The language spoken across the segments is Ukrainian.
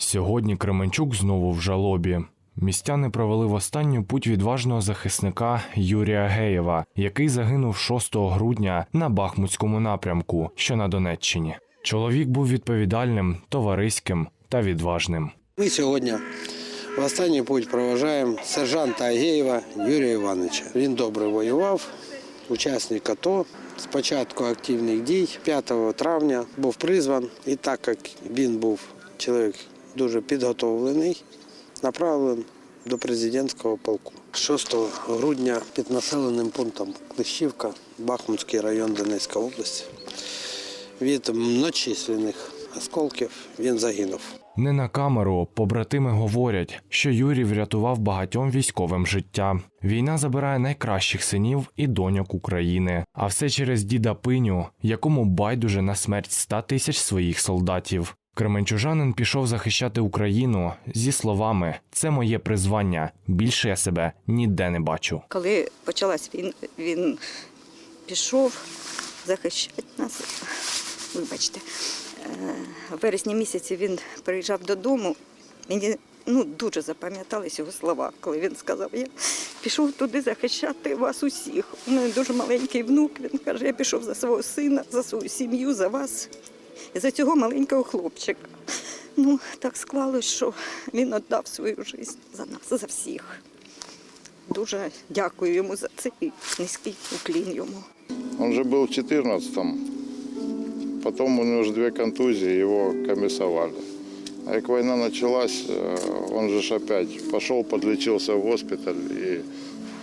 Сьогодні Кременчук знову в жалобі. Містяни провели в останню путь відважного захисника Юрія Геєва, який загинув 6 грудня на Бахмутському напрямку, що на Донеччині. Чоловік був відповідальним, товариським та відважним. Ми сьогодні в останній путь проважаємо сержанта Агеєва Юрія Івановича. Він добре воював, учасник АТО. Спочатку активних дій 5 травня був призван, і так як він був чоловік дуже підготовлений, направлений до президентського полку. 6 грудня під населеним пунктом Клещівка, Бахмутський район Донецької області. Від многочисленних осколків він загинув. Не на камеру побратими говорять, що Юрій врятував багатьом військовим життя. Війна забирає найкращих синів і доньок України, а все через діда Пиню, якому байдуже на смерть ста тисяч своїх солдатів. Кременчужанин пішов захищати Україну зі словами: це моє призвання. Більше я себе ніде не бачу. Коли почалась війна, він пішов захищати нас. Вибачте, Е, в вересні місяці він приїжджав додому. Мені ну, дуже запам'ятались його слова, коли він сказав, я пішов туди захищати вас усіх. У мене дуже маленький внук. Він каже, я пішов за свого сина, за свою сім'ю, за вас і за цього маленького хлопчика. Ну, так склалось, що він віддав свою життя за нас, за всіх. Дуже дякую йому за це і низький уклін йому. Он же был в 14-м. Потом у него же две контузии, его комиссовали. А как война началась, э, он же ж опять пошел, подлечился в госпиталь и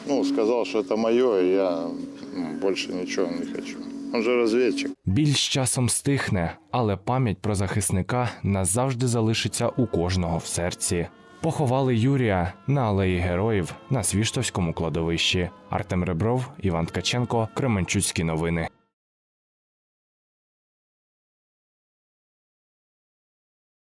ну, сказал, что это мое, и я ну, больше ничего не хочу. Он же разведчик. Біль з часом стихне, але пам'ять про захисника назавжди залишиться у кожного в серці. Поховали Юрія на алеї героїв на Свіштовському кладовищі. Артем Ребров, Іван Ткаченко, Кременчуцькі новини.